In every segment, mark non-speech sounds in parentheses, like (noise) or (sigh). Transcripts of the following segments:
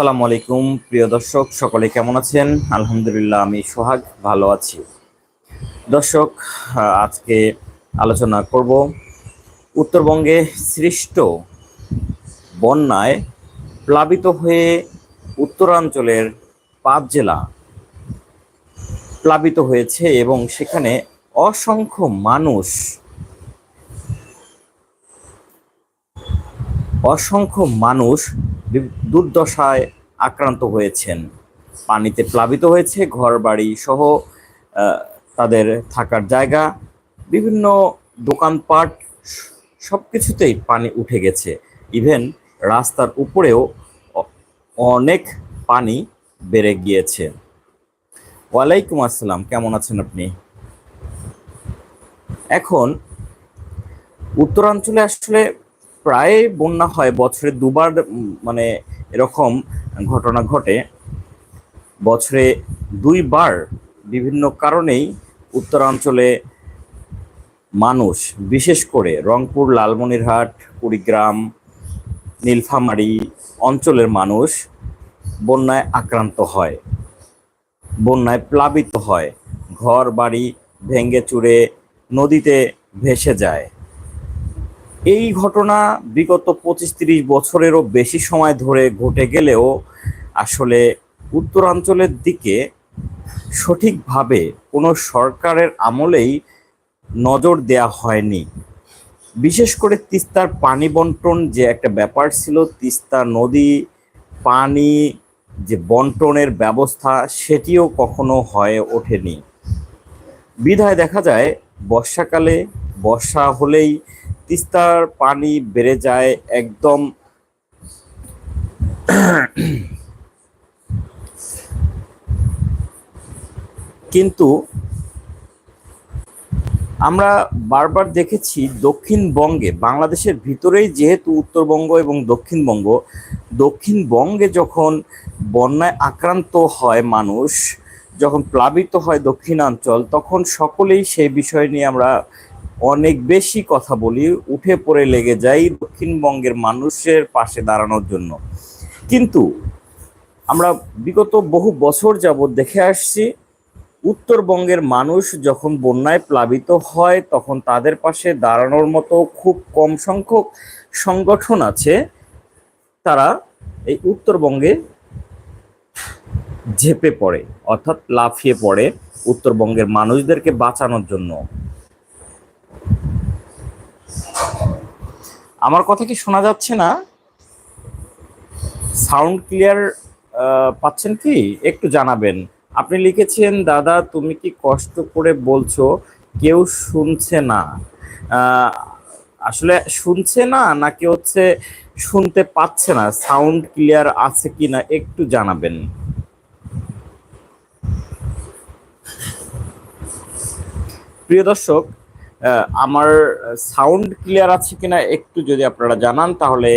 আসসালামু আলাইকুম, প্রিয় দর্শক, সকলে কেমন আছেন? আলহামদুলিল্লাহ, আমি সোহাগ, ভালো আছি। দর্শক, আজকে আলোচনা করব উত্তরবঙ্গে সৃষ্ট বন্যায় প্লাবিত হয়ে উত্তরাঞ্চলের পাঁচ জেলা প্লাবিত হয়েছে এবং সেখানে অসংখ্য মানুষ অসংখ্য মানুষ দুর্দশায় আক্রান্ত হয়েছেন। পানিতে প্লাবিত হয়েছে ঘর বাড়ি সহ তাদের থাকার জায়গা, বিভিন্ন দোকানপাট সব কিছুতেই পানি উঠে গেছে। ইভেন রাস্তার উপরেও অনেক পানি বেড়ে গিয়েছে। ওয়ালাইকুম আসসালাম, কেমন আছেন আপনি? এখন উত্তরাঞ্চলে আসলে প্রায় বন্যা হয়, বছরে দুবার মানে এরকম ঘটনা ঘটে। বছরে দুইবার বিভিন্ন কারণেই উত্তরাঞ্চলে মানুষ, বিশেষ করে রংপুর, লালমনিরহাট, কুড়িগ্রাম, নীলফামারী অঞ্চলের মানুষ বন্যায় আক্রান্ত হয়, বন্যায় প্লাবিত হয়। ঘর বাড়ি ভেঙে চুরে নদীতে ভেসে যায়। এই ঘটনা বিগত পঁচিশ তিরিশ বছরেরও বেশি সময় ধরে ঘটে গেলেও আসলে উত্তরাঞ্চলের দিকে সঠিকভাবে কোনো সরকারের আমলেই নজর দেয়া হয়নি। বিশেষ করে তিস্তার পানি বন্টন যে একটা ব্যাপার ছিল, তিস্তা নদী পানি যে বন্টনের ব্যবস্থা সেটিও কখনো হয়ে ওঠেনি। বিধায় দেখা যায়, বর্ষাকালে বর্ষা হলেই তিস্তার পানি বেড়ে যায় একদম কিন্তু আমরা বারবার দেখেছি দক্ষিণবঙ্গে, বাংলাদেশের ভিতরেই যেহেতু উত্তরবঙ্গ এবং দক্ষিণবঙ্গ, দক্ষিণবঙ্গে যখন বন্যায় আক্রান্ত হয় মানুষ, যখন প্লাবিত হয় দক্ষিণাঞ্চল, তখন সকলেই সেই বিষয় নিয়ে আমরা অনেক বেশি কথা বলি, উঠে পড়ে লেগে যাই দক্ষিণবঙ্গের মানুষের পাশে দাঁড়ানোর জন্য। কিন্তু আমরা বিগত বহু বছর যাবৎ দেখে আসছি, উত্তরবঙ্গের মানুষ যখন বন্যায় প্লাবিত হয়, তখন তাদের পাশে দাঁড়ানোর মতো খুব কম সংখ্যক সংগঠন আছে। তারা এই উত্তরবঙ্গে ঝেপে পড়ে, অর্থাৎ লাফিয়ে পড়ে উত্তরবঙ্গের মানুষদেরকে বাঁচানোর জন্য। আমার কথা কি শোনা যাচ্ছে না? সাউন্ড ক্লিয়ার পাচ্ছেন কি? একটু জানাবেন। আপনি লিখেছেন, দাদা, তুমি কি কষ্ট করে বলছো? কেউ শুনছে না। আসলে শুনছে না, নাকি হচ্ছে শুনতে পাচ্ছে না? সাউন্ড ক্লিয়ার আছে কি না একটু জানাবেন। প্রিয় দর্শক আমার সাউন্ড ক্লিয়ার আছে কিনা একটু যদি আপনারা জানান, তাহলে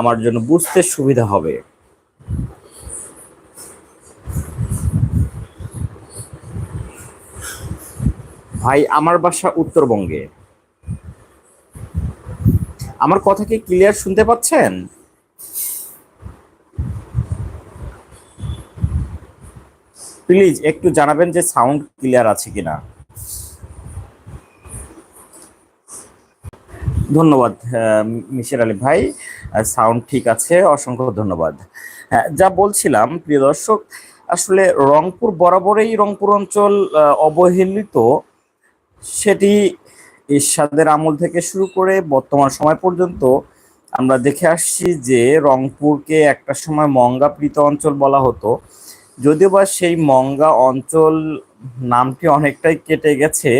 আমার জন্য বুঝতে সুবিধা হবে। ভাই, আমার বাসা উত্তরবঙ্গে। আমার কথা কি ক্লিয়ার শুনতে পাচ্ছেন? প্লিজ একটু জানাবেন যে সাউন্ড ক্লিয়ার আছে কিনা। ধন্যবাদ মিশর আলী ভাই। সাউন্ড ঠিক আছে অসংখ্য ধন্যবাদ। হ্যাঁ, যা বলছিলাম প্রিয় দর্শক আসলে রংপুর বরাবরই রংপুর অঞ্চল অবহেলিত সেটি এরশাদের আমল থেকে শুরু করে বর্তমান সময় পর্যন্ত আমরা দেখে আসছি যে রংপুরকে একটা সময় মঙ্গাপ্রীত অঞ্চল বলা হতো। যদিও বা সেই মঙ্গা অঞ্চল নামটি অনেকটাই কেটে গেছে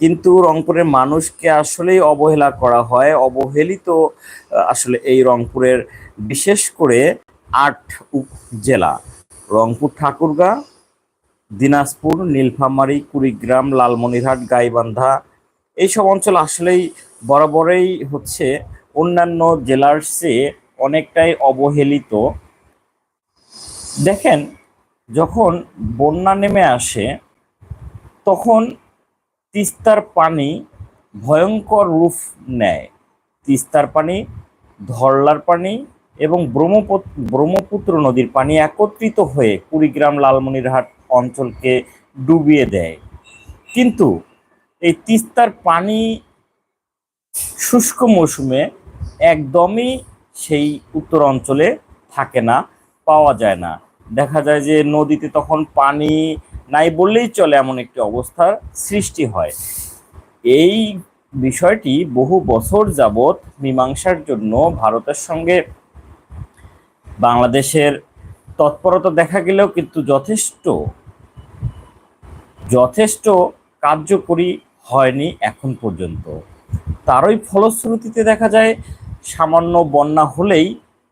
কিন্তু রংপুরের মানুষকে আসলেই অবহেলা করা হয়। অবহেলিত আসলে এই রংপুরের বিশেষ করে আট উপজেলা রংপুর ঠাকুরগাঁ, দিনাজপুর, নীলফামারী, কুড়িগ্রাম, লালমনিরহাট, গাইবান্ধা, এইসব অঞ্চল আসলেই বরাবরই হচ্ছে অন্যান্য জেলার চেয়ে অনেকটাই অবহেলিত। দেখেন, যখন বন্যা নেমে আসে, তখন তিস্তার পানি ভয়ঙ্কর রূপ নেয়। তিস্তার পানি ধরলার পানি এবং ব্রহ্মপুত্র ব্রহ্মপুত্র নদীর পানি একত্রিত হয়ে কুড়িগ্রাম লালমনিরহাট অঞ্চলকে ডুবিয়ে দেয়। কিন্তু এই তিস্তার পানি শুষ্ক মৌসুমে একদমই সেই উত্তর অঞ্চলে থাকে না, পাওয়া যায় না। দেখা যায় যে নদীতে তখন পানি নাই বললেই চলে এমন একটি অবস্থার সৃষ্টি হয়। এই বিষয়টি বহু বছর যাবৎ মীমাংসার জন্য ভারতের সঙ্গে বাংলাদেশের তৎপরতা দেখা গেলেও কিন্তু যথেষ্ট যথেষ্ট কার্যকরী হয়নি এখন পর্যন্ত। তারই ফলশ্রুতিতে দেখা যায়, সামান্য বন্যা হলেই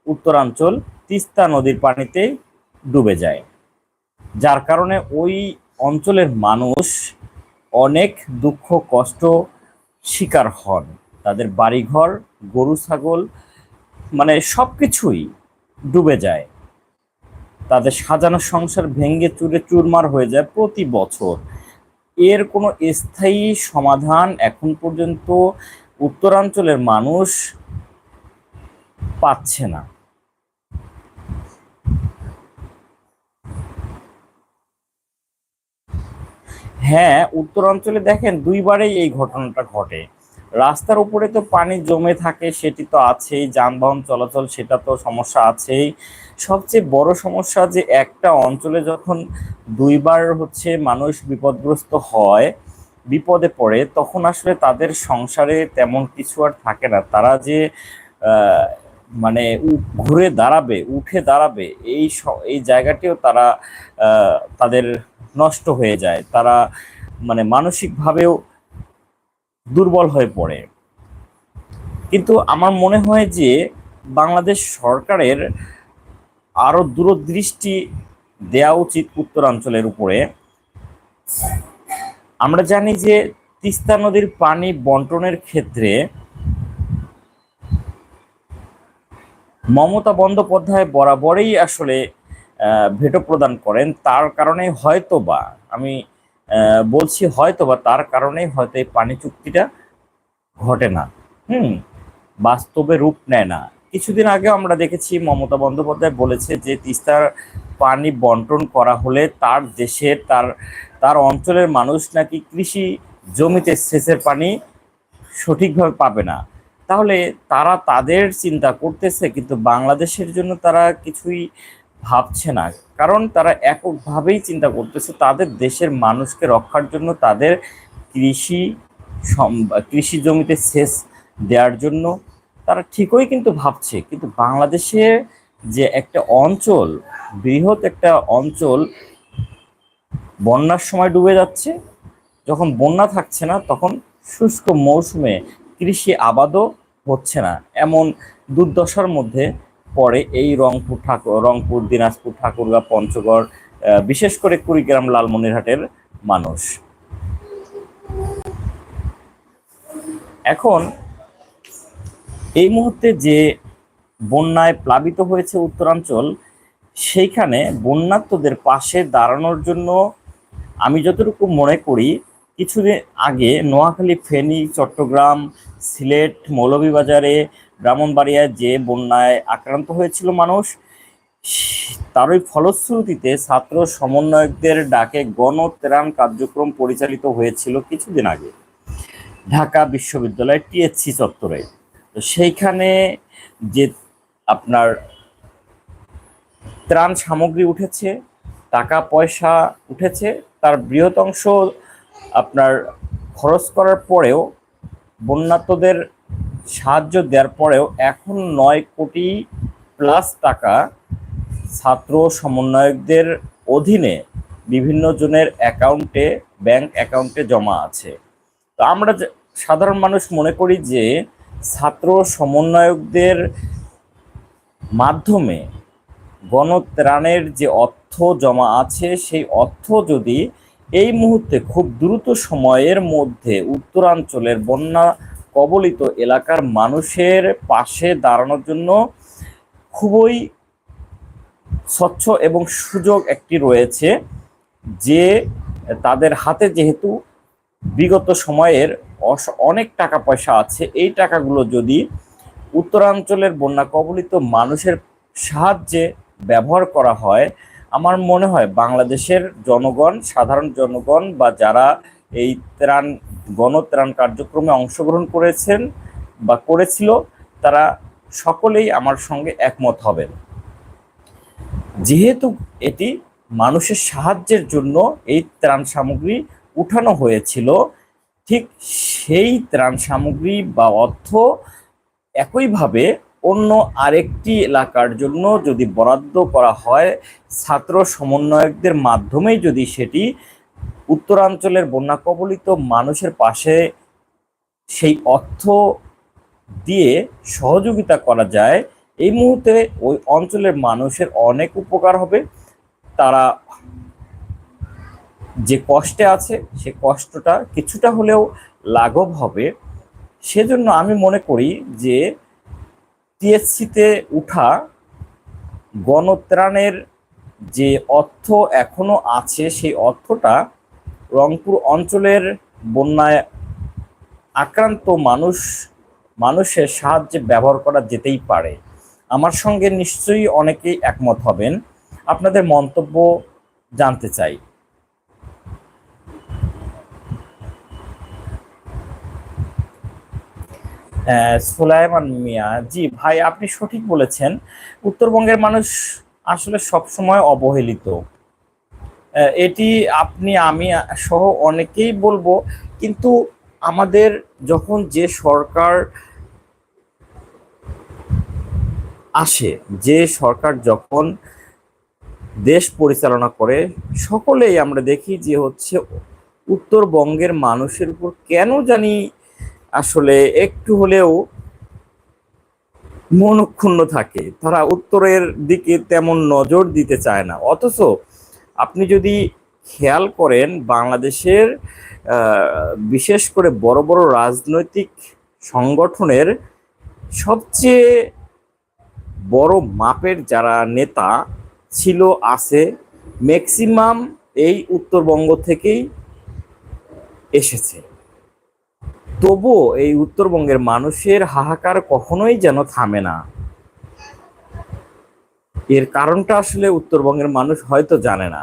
উত্তরাঞ্চল তিস্তা নদীর পানিতে ডুবে যায়। যার কারণে ওই অঞ্চলের মানুষ অনেক দুঃখ, কষ্ট শিকার হন। তাদের বাড়িঘর, গরু, ছাগল মানে সব কিছুই ডুবে যায়। তাদের সাজানো সংসার ভেঙে চুরে চুরমার হয়ে যায় প্রতি বছর। এর কোনো স্থায়ী সমাধান এখন পর্যন্ত উত্তরাঞ্চলের মানুষ পাচ্ছে না। হ্যাঁ উত্তরাঞ্চলে দেখেন দুইবারেই এই ঘটনাটা ঘটে। রাস্তার উপরে তো পানি জমে থাকে, সেটি তো আছেই, যানবাহন চলাচল, সেটা তো সমস্যা আছেই। সবচেয়ে বড় সমস্যা যে একটা অঞ্চলে যখন দুইবার হচ্ছে মানুষ বিপদগ্রস্ত হয়, বিপদে পড়ে, তখন আসলে তাদের সংসারে তেমন কিছু আর থাকে না। তারা যে মানে ঘুরে দাঁড়াবে, উঠে দাঁড়াবে, এই এই জায়গাটিও তারা তাদের নষ্ট হয়ে যায়। তারা মানে মানসিকভাবেও দুর্বল হয়ে পড়ে। কিন্তু আমার মনে হয় যে বাংলাদেশ সরকারের আরও দূরদৃষ্টি দেওয়া উচিত উত্তরাঞ্চলের উপরে। আমরা জানি যে তিস্তা নদীর পানি বন্টনের ক্ষেত্রে মমতা বন্দ্যোপাধ্যায় বরাবরই আসলে ভেটো প্রদান করেন, তার কারণে হয়তো বা আমি বলছি হয়তো বা তার কারণেই হয়তো এই পানি চুক্তিটা ঘটে না। হুম, বাস্তবে রূপ নেয় না। কিছুদিন আগে আমরা দেখেছি মমতা বন্দ্যোপাধ্যায় বলেছে যে তিস্তার পানি বন্টন করা হলে তার দেশের তার তার অঞ্চলের মানুষ নাকি কৃষি জমিতে সেচের পানি সঠিকভাবে পাবে না। তাহলে তারা তাদের চিন্তা করতেছে, কিন্তু বাংলাদেশের জন্য তারা কিছুই ভাবছে না। কারণ তারা এককভাবেই চিন্তা করতেছে তাদের দেশের মানুষকে রক্ষার জন্য তাদের কৃষি কৃষি জমিতে সেচ দেওয়ার জন্য তারা ঠিকই কিন্তু ভাবছে। কিন্তু বাংলাদেশে যে একটা অঞ্চল, বৃহৎ একটা অঞ্চল বন্যার সময় ডুবে যাচ্ছে। যখন বন্যা থাকছে না, তখন শুষ্ক মৌসুমে কৃষি আবাদও হচ্ছে না। এমন দুর্দশার মধ্যে পড়ে এই রংপুর ঠাকুর, রংপুর, দিনাজপুর, ঠাকুরগাঁ, পঞ্চগড় বিশেষ করে কুড়িগ্রাম, লালমনিরহাটের মানুষ। এখন এই মুহূর্তে যে বন্যায় প্লাবিত হয়েছে উত্তরাঞ্চল, সেইখানে বন্যার্তদের পাশে দাঁড়ানোর জন্য আমি যতটুকু মনে করি, কিছুদিন আগে নোয়াখালী, ফেনী, চট্টগ্রাম, সিলেট, মৌলভীবাজারে ব্রাহ্মণবাড়িয়ায় যে বন্যায় আক্রান্ত হয়েছিল মানুষ তারই ফলশ্রুতিতে ছাত্র সমন্বয়কদের ডাকে গণত্রাণ কার্যক্রম পরিচালিত হয়েছিল কিছুদিন আগে। ঢাকা বিশ্ববিদ্যালয় টিএসসি চত্বরে। তো সেইখানে যে আপনার ত্রাণ সামগ্রী উঠেছে, টাকা পয়সা উঠেছে, তার বৃহৎ অংশ আপনার খরচ করার পরেও বন্যাত্মদের সাহায্য দেওয়ার পরেও এখন নয় কোটি প্লাস টাকা ছাত্র সমন্বয়কদের অধীনে বিভিন্ন জনের অ্যাকাউন্টে ব্যাংক অ্যাকাউন্টে জমা আছে। তো আমরা সাধারণ মানুষ মনে করি যে ছাত্র সমন্বয়কদের মাধ্যমে গণত্রাণের যে অর্থ জমা আছে, সেই অর্থ যদি এই মুহূর্তে খুব দ্রুত সময়ের মধ্যে উত্তরাঞ্চলের বন্যা কবলিত এলাকার মানুষের পাশে দাঁড়ানোর জন্য খুবই স্বচ্ছ এবং সুযোগ একটি রয়েছে যে তাদের হাতে যেহেতু বিগত সময়ের অনেক টাকা পয়সা আছে, এই টাকাগুলো যদি উত্তরাঞ্চলের বন্যা কবলিত মানুষের সাহায্যে ব্যবহার করা হয়, আমার মনে হয় বাংলাদেশের জনগণ, সাধারণ জনগণ বা যারা এই ত্রাণ, গণত্রাণ কার্যক্রমে অংশগ্রহণ করেছেন বা করেছিল, তারা সকলেই আমার সঙ্গে একমত হবেন। যেহেতু এটি মানুষের সাহায্যের জন্য এই ত্রাণ সামগ্রী উঠানো হয়েছিল, ঠিক সেই ত্রাণ সামগ্রী বা অর্থ একইভাবে অন্য আরেকটি এলাকার জন্য যদি বরাদ্দ করা হয়, ছাত্র সমন্বয়কদের মাধ্যমেই যদি সেটি উত্তরাঞ্চলের বন্যা কবলিত মানুষের পাশে সেই অর্থ দিয়ে সহযোগিতা করা যায়, এই মুহূর্তে ওই অঞ্চলের মানুষের অনেক উপকার হবে। তারা যে কষ্টে আছে, সে কষ্টটা কিছুটা হলেও লাঘব হবে। সেজন্য আমি মনে করি যে টিএসসিতে উঠা গণত্রাণের যে অর্থ এখনও আছে, সেই অর্থটা রংপুর অঞ্চলের বন্যায় আক্রান্ত মানুষ মানুষের সাহায্যে ব্যবহার করা যেতেই পারে। আমার সঙ্গে নিশ্চয়ই অনেকেই একমত হবেন। আপনাদের মন্তব্য জানতে চাই। আহ, সুলাইমান মিয়া জি ভাই আপনি সঠিক বলেছেন। উত্তরবঙ্গের মানুষ আসলে সবসময় অবহেলিত। এটি আপনি, আমি সহ অনেকেই বলব, কিন্তু আমাদের যখন যে সরকার আসে, যে সরকার যখন দেশ পরিচালনা করে, সকলেই আমরা দেখি যে হচ্ছে উত্তরবঙ্গের মানুষের উপর কেন জানি আসলে একটু হলেও মনক্ষুণ্ণ থাকে। তারা উত্তরের দিকে তেমন নজর দিতে চায় না। অথচ আপনি যদি খেয়াল করেন, বাংলাদেশের বিশেষ করে বড় বড় রাজনৈতিক সংগঠনের সবচেয়ে বড় মাপের যারা নেতা ছিল, আছে ম্যাক্সিমাম এই উত্তরবঙ্গ থেকেই এসেছে। তবুও এই উত্তরবঙ্গের মানুষের হাহাকার কখনোই যেন থামে না। এর কারণটা আসলে উত্তরবঙ্গের মানুষ হয়তো জানে না।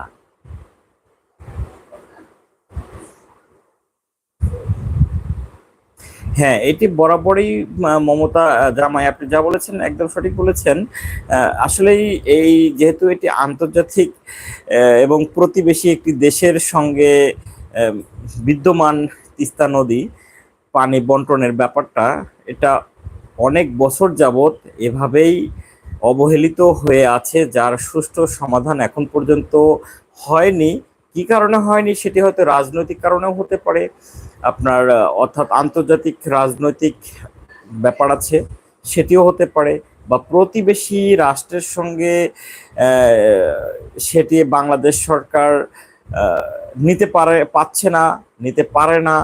হ্যাঁ এটি বরাবরই মমতা জামাই, আপনি যা বলেছেন একদম সঠিক বলেছেন। আসলেই এই যেহেতু এটি আন্তর্জাতিক এবং প্রতিবেশী একটি দেশের সঙ্গে বিদ্যমান তিস্তা নদী, পানি বন্টনের ব্যাপারটা, এটা অনেক বছর যাবত এভাবেই অবহেলিত হয়ে আছে, যার সুষ্ঠু সমাধান এখন পর্যন্ত হয়নি। কি কারণে হয়নি সেটি হয়তো রাজনৈতিক কারণেও হতে পারে। আপনার অর্থাৎ আন্তর্জাতিক রাজনৈতিক ব্যাপার আছে, সেটিও হতে পারে। বা প্রতিবেশী রাষ্ট্রের সঙ্গে সেটি বাংলাদেশ সরকার নিতে পারে, পাচ্ছে না, নিতে পারে না।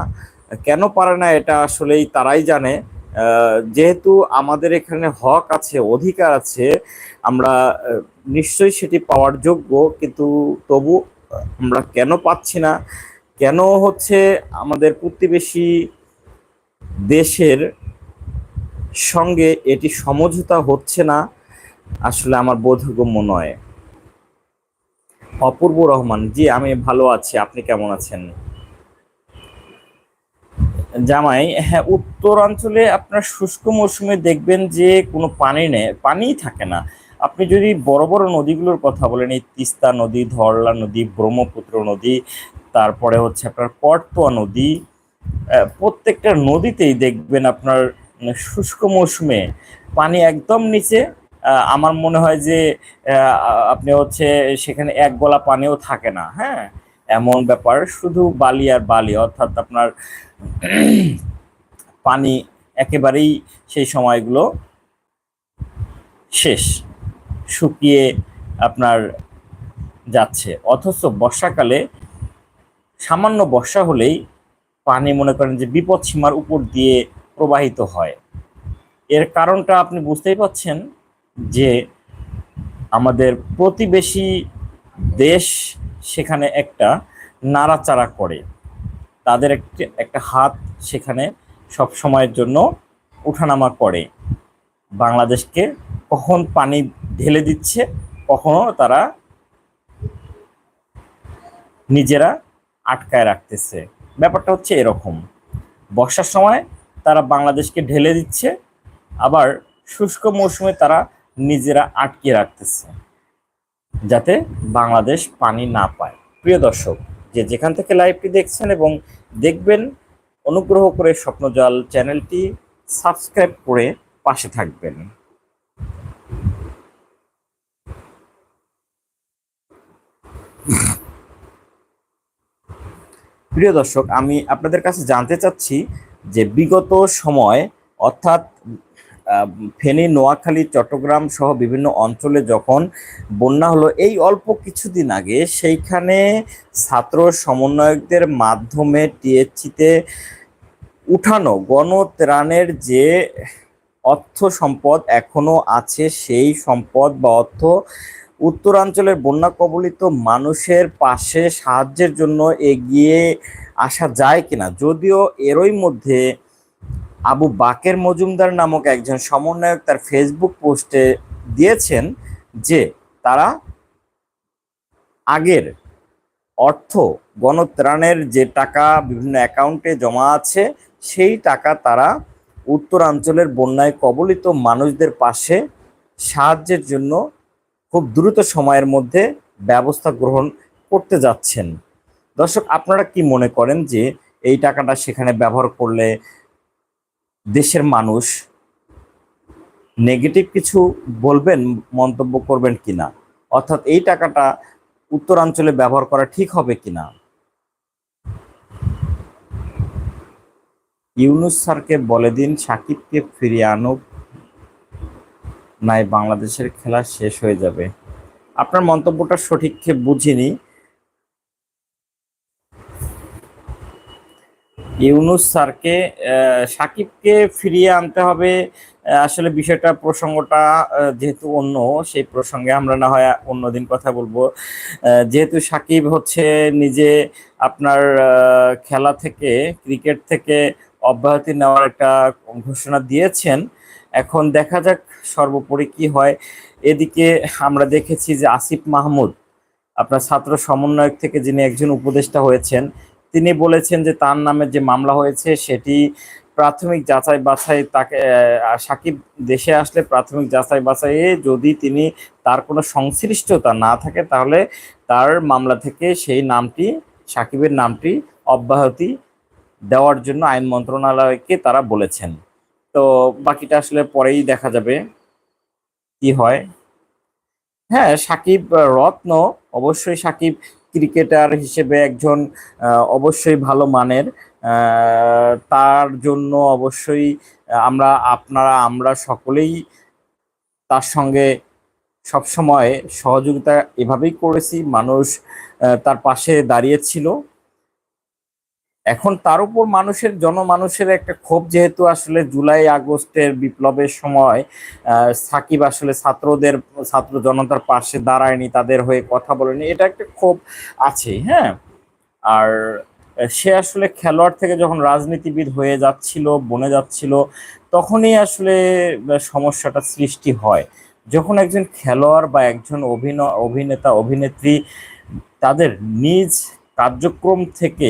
কেন পারে না এটা আসলেই তারাই জানে। যেহেতু আমাদের এখানে হক আছে, অধিকার আছে, আমরা নিশ্চয়ই সেটি পাওয়ার যোগ্য, কিন্তু তবু আমরা কেন পাচ্ছি না? কেন হচ্ছে আমাদের প্রতিবেশী দেশের সঙ্গে এটি সমঝোতা হচ্ছে না? আসলে আমার বোধগম্য নয়। অপূর্ব রহমান, জি, আমি ভালো আছি। আপনি কেমন আছেন? জামাই হ্যাঁ উত্তরাঞ্চলে আপনার শুষ্ক মৌসুমে দেখবেন যে কোনো পানি নেই, পানিই থাকে না। আপনি যদি বড় বড় নদীগুলোর কথা বলেন, এই তিস্তা নদী, ধরলা নদী, ব্রহ্মপুত্র নদী, তারপরে হচ্ছে আপনার করতোয়া নদী প্রত্যেকটা নদীতেই দেখবেন আপনার শুষ্ক মৌসুমে পানি একদম নিচে। আমার মনে হয় যে আপনি হচ্ছে সেখানে এক গলা পানিও থাকে না হ্যাঁ? এমন ব্যাপার, শুধু বালি আর বালি, অর্থাৎ আপনার (clears throat) পানি একেবারেই সেই সময়গুলো শেষ, শুকিয়ে আপনার যাচ্ছে। অথচ বর্ষাকালে সামান্য বর্ষা হলেই পানি মনে করেন যে বিপদ সীমার উপর দিয়ে প্রবাহিত হয়। এর কারণটা আপনি বুঝতেই পাচ্ছেন যে আমাদের প্রতিবেশী দেশ সেখানে একটা নাড়াচাড়া করে। তাদের একটি একটা হাত সেখানে সব সময়ের জন্য উঠানামা করে। বাংলাদেশকে কখন পানি ঢেলে দিচ্ছে, কখনো তারা নিজেরা আটকায় রাখতেছে। ব্যাপারটা হচ্ছে এরকম। বর্ষার সময় তারা বাংলাদেশকে ঢেলে দিচ্ছে, আবার শুষ্ক মৌসুমে তারা নিজেরা আটকে রাখতেছে, যাতে বাংলাদেশ পানি না পায়। প্রিয় দর্শক, যে যেখান থেকে লাইভটি দেখছেন এবং দেখবেন, অনুগ্রহ করে স্বপ্নজাল চ্যানেলটি সাবস্ক্রাইব করে পাশে থাকবেন। প্রিয় দর্শক, আমি আপনাদের কাছে জানতে চাচ্ছি যে বিগত সময়, অর্থাৎ ফেনী, নোয়াখালী, চট্টগ্রাম সহ বিভিন্ন অঞ্চলে যখন বন্যা হলো, এই অল্প কিছুদিন আগে সেইখানে ছাত্র সমন্বয়কদের মাধ্যমে টিএসসিতে উঠানো গণত্রাণের যে অর্থ সম্পদ এখনও আছে, সেই সম্পদ বা অর্থ উত্তরাঞ্চলের বন্যা কবলিত মানুষের পাশে সাহায্যের জন্য এগিয়ে আসা যায় কিনা, যদিও এরই মধ্যে আবু বাকের মজুমদার নামক একজন সমন্বয়ক তার ফেসবুক পোস্টে দিয়েছেন যে তারা আগের অর্থ গণত্রাণের যে টাকা বিভিন্ন অ্যাকাউন্টে জমা আছে, সেই টাকা তারা উত্তরাঞ্চলের বন্যায় কবলিত মানুষদের পাশে সাহায্যের জন্য খুব দ্রুত সময়ের মধ্যে ব্যবস্থা গ্রহণ করতে যাচ্ছেন। দর্শক, আপনারা কি মনে করেন যে এই টাকাটা সেখানে ব্যবহার করলে দেশের মানুষ নেগেটিভ কিছু বলবেন, মন্তব্য করবেন কিনা? অর্থাৎ এই টাকাটা উত্তরাঞ্চলে ব্যবহার করা ঠিক হবে কিনা? ইউনুস স্যারকে বলে দিন, সাকিবকে ফিরিয়ে আনুক, নাই বাংলাদেশের খেলা শেষ হয়ে যাবে। আপনার মন্তব্যটা সঠিক বুঝিনি। ইউনুস স্যারকে সাকিবকে ফিরিয়ে আনতে হবে। আসলে বিষয়টা, প্রসঙ্গটা যেহেতু অন্য, সেই প্রসঙ্গে আমরা না হয় অন্যদিন কথা বলব। যেহেতু সাকিব হচ্ছে নিজে আপনার খেলা থেকে, ক্রিকেট থেকে অব্যাহতি নেওয়ার একটা ঘোষণা দিয়েছেন। এখন দেখা যাক সর্বোপরি কি হয়। এদিকে আমরা দেখেছি যে আসিফ মাহমুদ, আপনার ছাত্র সমন্বয়ক থেকে যিনি একজন উপদেষ্টা হয়েছেন তিনি বলেছেন যে তার নামে যে মামলা হয়েছে, সেটি প্রাথমিক যাচাই বাছাই তাকে সাকিব দেশে আসলে প্রাথমিক যাচাই বাছাইয়ে যদি তিনি তার কোনো সংশ্লিষ্টতা না থাকে, তাহলে তার মামলা থেকে সেই নামটি, সাকিবের নামটি অব্যাহতি দেওয়ার জন্য আইন মন্ত্রণালয়কে তারা বলেছেন। তো বাকিটা আসলে পরেই দেখা যাবে কি হয়। হ্যাঁ সাকিব, রত্ন, অবশ্যই সাকিব ক্রিকেটার হিসেবে একজন অবশ্যই ভালো মানের। তার জন্য অবশ্যই আমরা, আপনারা, আমরা সকলেই তার সঙ্গে সবসময় সহযোগিতা এভাবেই করেছি। মানুষ তার পাশে দাঁড়িয়েছিল এখন তার উপর মানুষের, জনমানুষের একটা ক্ষোভ যেহেতু আসলে জুলাই আগস্টের বিপ্লবের সময় সাকিব আসলে ছাত্রদের, ছাত্র জনতার পাশে দাঁড়ায়নি, তাদের হয়ে কথা বলেনি, এটা একটা ক্ষোভ আছে হ্যাঁ? আর সে আসলে খেলোয়াড় থেকে যখন রাজনীতিবিদ হয়ে যাচ্ছিল, বনে যাচ্ছিল, তখনই আসলে সমস্যাটা সৃষ্টি হয়। যখন একজন খেলোয়াড় বা একজন অভিনয়, অভিনেতা, অভিনেত্রী তাদের নিজ কার্যক্রম থেকে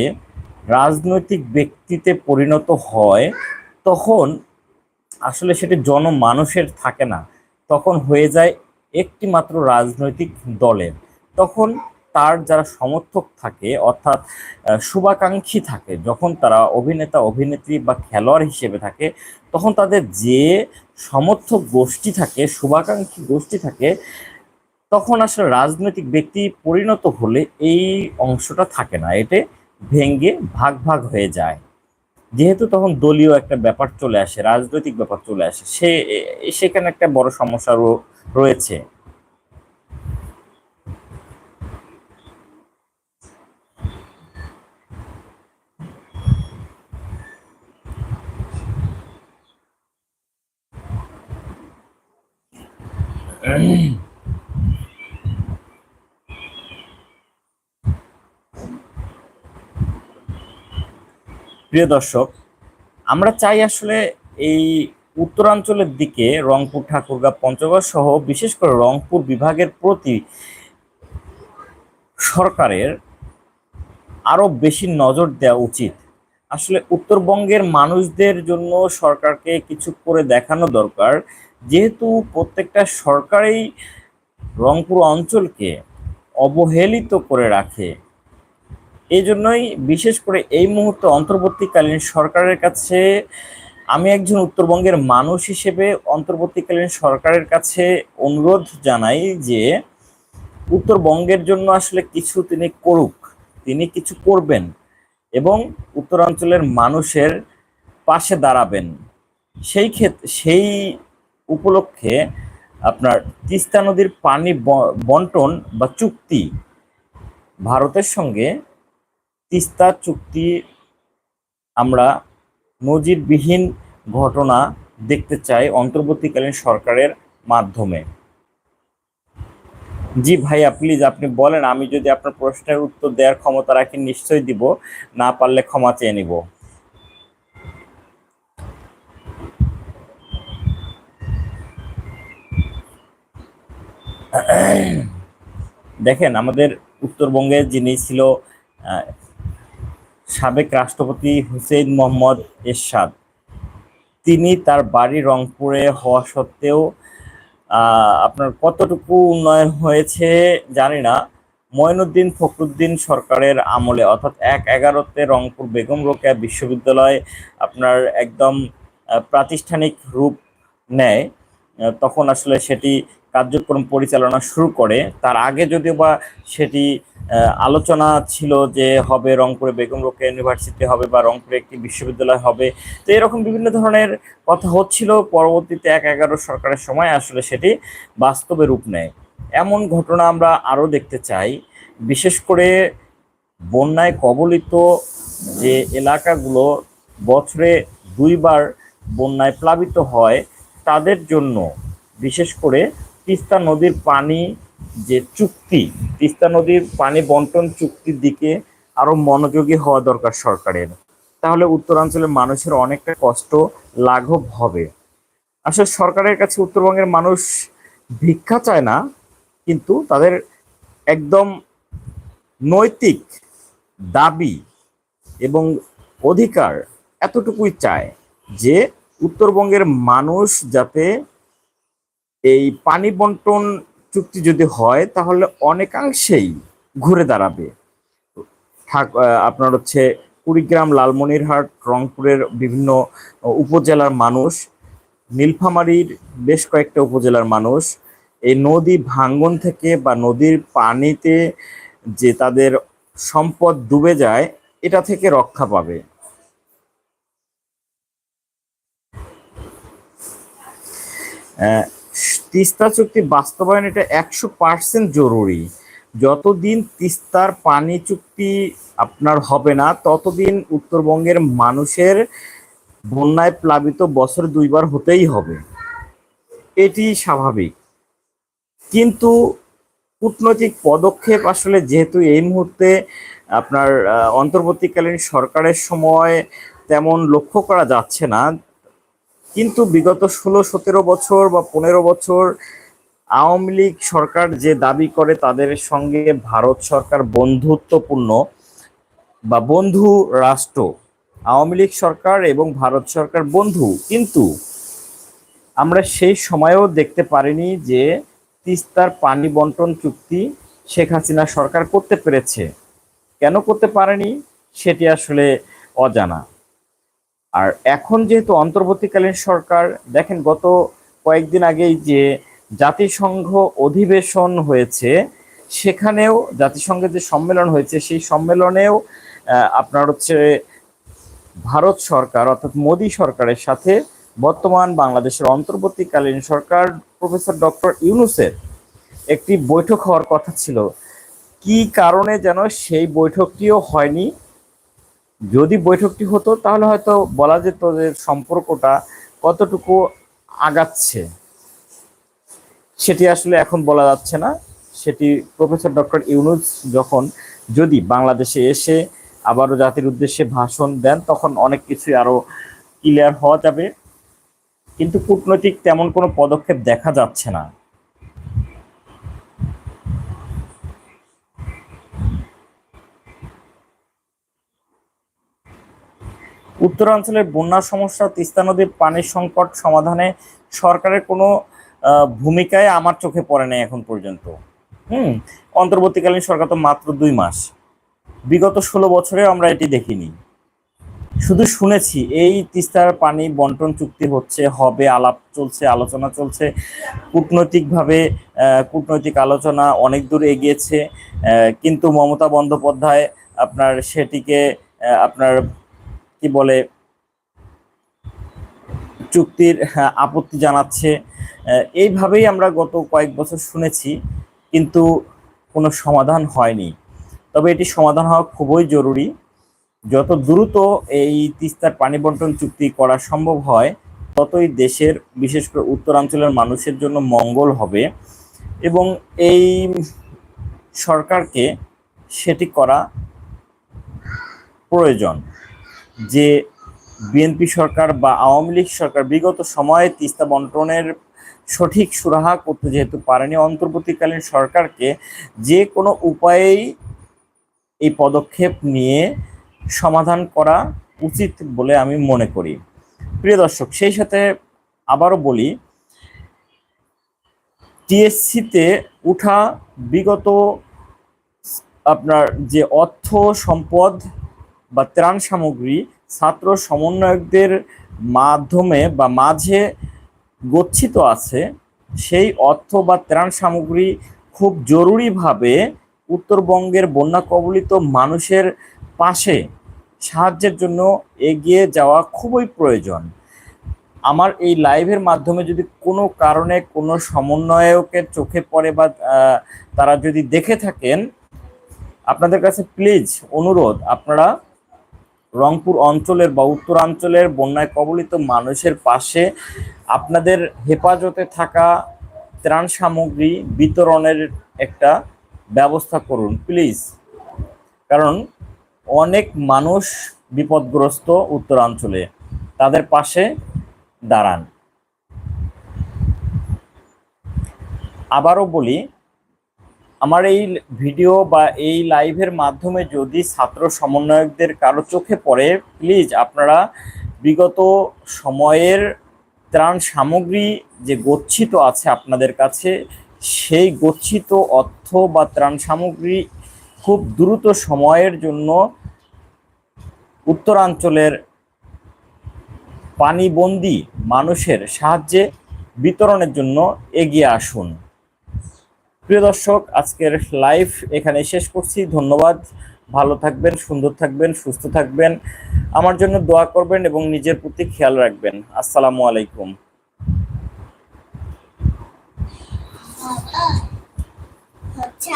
রাজনৈতিক ব্যক্তিতে পরিণত হয়, তখন আসলে সেটি জনমানুষের থাকে না। তখন হয়ে যায় একটি মাত্র রাজনৈতিক দলের। তখন তার যারা সমর্থক থাকে, অর্থাৎ শুভাকাঙ্ক্ষী থাকে, যখন তারা অভিনেতা, অভিনেত্রী বা খেলোয়াড় হিসেবে থাকে, তখন তাদের যে সমর্থক গোষ্ঠী থাকে, শুভাকাঙ্ক্ষী গোষ্ঠী থাকে, তখন আসলে রাজনৈতিক ব্যক্তি পরিণত হলে এই অংশটা থাকে না। এতে ভেঙ্গে ভাগ ভাগ হয়ে যায়। যেহেতু তখন দলীয় একটা ব্যাপার চলে আসে, রাজনৈতিক ব্যাপার চলে আসে, সে সেখানে একটা বড় সমস্যা রয়েছে। (clears throat) প্রিয় দর্শক, আমরা চাই আসলে এই উত্তরাঞ্চলের দিকে রংপুর, ঠাকুরগাঁ, পঞ্চগড় সহ বিশেষ করে রংপুর বিভাগের প্রতি সরকারের আরও বেশি নজর দেওয়া উচিত। আসলে উত্তরবঙ্গের মানুষদের জন্য সরকারকে কিছু করে দেখানো দরকার। যেহেতু প্রত্যেকটা সরকারই রংপুর অঞ্চলকে অবহেলিত করে রাখে এই জন্যই বিশেষ করে এই মুহূর্তে অন্তর্বর্তীকালীন সরকারের কাছে আমি একজন উত্তরবঙ্গের মানুষ হিসেবে অন্তর্বর্তীকালীন সরকারের কাছে অনুরোধ জানাই যে উত্তরবঙ্গের জন্য আসলে কিছু তিনি করুক, তিনি কিছু করবেন এবং উত্তরাঞ্চলের মানুষের পাশে দাঁড়াবেন। সেই ক্ষেত্রে সেই উপলক্ষে আপনার তিস্তা নদীর পানি বন্টন বা চুক্তি ভারতের সঙ্গে তিস্তা চুক্তি আমরা নজিরবিহীন ঘটনা দেখতে চাই অন্তর্বর্তীকালীন সরকারের মাধ্যমে। জি ভাইয়া প্লিজ আপনি বলেন, আমি যদি আপনার প্রশ্নের উত্তর দেওয়ার ক্ষমতা রাখি, নিশ্চয়ই দিব, না পারলে ক্ষমা চেয়ে নিব। দেখেন, আমাদের উত্তরবঙ্গে যিনি ছিল সাবেক রাষ্ট্রপতি হুসেইন মোহাম্মদ এরশাদ। তিনি তার বাড়ি রংপুরে হওয়া সত্ত্বেও আপনার কতটুকু উন্নয়ন হয়েছে জানি না। ময়নুদ্দিন ফখরুদ্দিন সরকারের আমলে, অর্থাৎ এক এগারোতে রংপুর বেগম রোকেয়া বিশ্ববিদ্যালয় আপনার একদম প্রাতিষ্ঠানিক রূপ নেয় তখন আসলে সেটি কার্যক্রম পরিচালনা শুরু করে, তার আগে যদিও বা সেটি আলোচনা ছিল যে হবে রংপুরে বেগম রোকেয়া ইউনিভার্সিটি হবে বা রংপুরে একটি বিশ্ববিদ্যালয় হবে। তো এরকম বিভিন্ন ধরনের কথা হচ্ছিল, পরবর্তীতে এক এগারো সরকারের সময় আসলে সেটি বাস্তবে রূপ নেয়। এমন ঘটনা আমরা আরও দেখতে চাই, বিশেষ করে বন্যায় কবলিত যে এলাকাগুলো বছরে দুইবার বন্যায় প্লাবিত হয়, তাদের জন্য বিশেষ করে তিস্তা নদীর পানি যে চুক্তি, তিস্তা নদীর পানি বন্টন চুক্তির দিকে আরও মনোযোগী হওয়া দরকার সরকারের। তাহলে উত্তরাঞ্চলের মানুষের অনেকটা কষ্ট লাঘব হবে। আসলে সরকারের কাছে উত্তরবঙ্গের মানুষ ভিক্ষা চায় না, কিন্তু তাদের একদম নৈতিক দাবি এবং অধিকার এতটুকুই চায় যে উত্তরবঙ্গের মানুষ যাতে এই পানি বন্টন চুক্তি যদি হয় তাহলে অনেকাংশেই ঘুরে দাঁড়াবে। আপনার হচ্ছে কুড়িগ্রাম লালমনিরহাট রংপুরের বিভিন্ন উপজেলার মানুষ নীলফামারীর বেশ কয়েকটা উপজেলার মানুষ এই নদী ভাঙ্গন থেকে বা নদীর পানিতে যে তাদের সম্পদ ডুবে যায় এটা থেকে রক্ষা পাবে। আহ, তিস্তা চুক্তি বাস্তবায়ন এটা একশো পার্সেন্ট জরুরি। যতদিন তিস্তার পানি চুক্তি আপনার হবে না, ততদিন উত্তরবঙ্গের মানুষের বন্যায় প্লাবিত বছর দুইবার হতেই হবে। এটি স্বাভাবিক। কিন্তু কূটনৈতিক পদক্ষেপ আসলে যেহেতু এই মুহূর্তে আপনার অন্তর্বর্তীকালীন সরকারের সময় তেমন লক্ষ্য করা যাচ্ছে না কিন্তু বিগত ষোলো, সতেরো বছর বা পনেরো বছর আওয়ামী লীগ সরকার যে দাবি করে তাদের সঙ্গে ভারত সরকার বন্ধুত্বপূর্ণ বা বন্ধু রাষ্ট্র, আওয়ামী লীগ সরকার এবং ভারত সরকার বন্ধু। কিন্তু আমরা সেই সময়েও দেখতে পারিনি যে তিস্তার পানি বন্টন চুক্তি শেখ হাসিনা সরকার করতে পেরেছে। কেন করতে পারেনি সেটি আসলে অজানা। আর এখন যেহেতু অন্তর্বর্তীকালীন সরকার, দেখেন গত কয়েকদিন আগেই যে জাতিসংঘ অধিবেশন হয়েছে, সেখানেও জাতিসংঘের যে সম্মেলন হয়েছে, সেই সম্মেলনেও আপনার হচ্ছে ভারত সরকার অর্থাৎ মোদী সরকারের সাথে বর্তমান বাংলাদেশের অন্তর্বর্তীকালীন সরকার প্রফেসর ডক্টর ইউনুসের একটি বৈঠক হওয়ার কথা ছিল। কি কারণে যেন সেই বৈঠকটিও হয়নি? যদি বৈঠকটি হতো, তাহলে হয়তো বলা যেত যে সম্পর্কটা কতটুকু আগাচ্ছে। সেটি আসলে এখন বলা যাচ্ছে না। সেটি প্রফেসর ডক্টর ইউনুস যখন যদি বাংলাদেশে এসে আবারও জাতির উদ্দেশ্যে ভাষণ দেন, তখন অনেক কিছুই আরও ক্লিয়ার হওয়া যাবে। কিন্তু কূটনৈতিক তেমন কোনো পদক্ষেপ দেখা যাচ্ছে না। উত্তরাঞ্চলের বন্যা সমস্যা, তিস্তা নদীর পানির সংকট সমাধানে সরকারের কোনো ভূমিকায় আমার চোখে পড়ে নাই এখন পর্যন্ত। হুম, অন্তর্বর্তীকালীন সরকার তো মাত্র দুই মাস। বিগত ষোলো বছরে আমরা এটি দেখিনি। শুধু শুনেছি, এই তিস্তার পানি বন্টন চুক্তি হচ্ছে, হবে, আলাপ চলছে, আলোচনা চলছে। কূটনৈতিকভাবে কূটনৈতিক আলোচনা অনেক দূর এগিয়েছে। কিন্তু মমতা বন্দ্যোপাধ্যায় আপনার সেটিকে আপনার কি বলে চুক্তির হ্যাঁ, আপত্তি জানাচ্ছে। এইভাবেই আমরা গত কয়েক বছর শুনেছি কিন্তু কোনো সমাধান হয়নি। তবে এটি সমাধান হওয়া খুবই জরুরি। যত দ্রুত এই তিস্তার পানি বন্টন চুক্তি করা সম্ভব হয় ততই দেশের বিশেষ করে উত্তরাঞ্চলের মানুষের জন্য মঙ্গল হবে। এবং এই সরকারকে সেটি করা প্রয়োজন। যে বিএনপি সরকার বা আওয়ামী লীগ সরকার বিগত সময়ে তিস্তা বন্টনের সঠিক সুরাহা করতে যেহেতু পারেনি, অন্তর্বর্তীকালীন সরকারকে যে কোনো উপায়েই এই পদক্ষেপ নিয়ে সমাধান করা উচিত বলে আমি মনে করি। প্রিয় দর্শক, সেই সাথে আবারও বলি, টিএসসিতে উঠা বিগত আপনার যে অর্থ সম্পদ বা ত্রাণ সামগ্রী ছাত্র সমন্বয়কদের মাধ্যমে বা মাঝে গচ্ছিত আছে, সেই অর্থ বা ত্রাণ সামগ্রী খুব জরুরিভাবে উত্তরবঙ্গের বন্যা কবলিত মানুষের পাশে সাহায্যের জন্য এগিয়ে যাওয়া খুবই প্রয়োজন। আমার এই লাইভের মাধ্যমে যদি কোনো কারণে কোনো সমন্বয়কের চোখে পড়ে বা তারা যদি দেখে থাকেন, আপনাদের কাছে প্লিজ অনুরোধ, আপনারা রংপুর অঞ্চলের বা উত্তরাঞ্চলের বন্যায় কবলিত মানুষের পাশে আপনাদের হেফাজতে থাকা ত্রাণ সামগ্রী বিতরণের একটা ব্যবস্থা করুন, প্লিজ। কারণ অনেক মানুষ বিপদগ্রস্ত উত্তরাঞ্চলে, তাদের পাশে দাঁড়ান। আবারও বলি আমার এই ভিডিও বা এই লাইভের মাধ্যমে যদি ছাত্র সমন্বয়কদের কারও চোখে পড়ে প্লিজ আপনারা বিগত সময়ের ত্রাণ সামগ্রী যে গচ্ছিত আছে আপনাদের কাছে, সেই গচ্ছিত অর্থ বা ত্রাণ সামগ্রী খুব দ্রুত সময়ের জন্য উত্তরাঞ্চলের পানিবন্দি মানুষের সাহায্যে বিতরণের জন্য এগিয়ে আসুন। প্রিয় দর্শক, আজকের লাইভ এখানে শেষ করছি। ধন্যবাদ। ভালো থাকবেন, সুন্দর থাকবেন, সুস্থ থাকবেন। আমার জন্য দোয়া করবেন এবং নিজের প্রতি খেয়াল রাখবেন। আসসালামু আলাইকুম। আচ্ছা।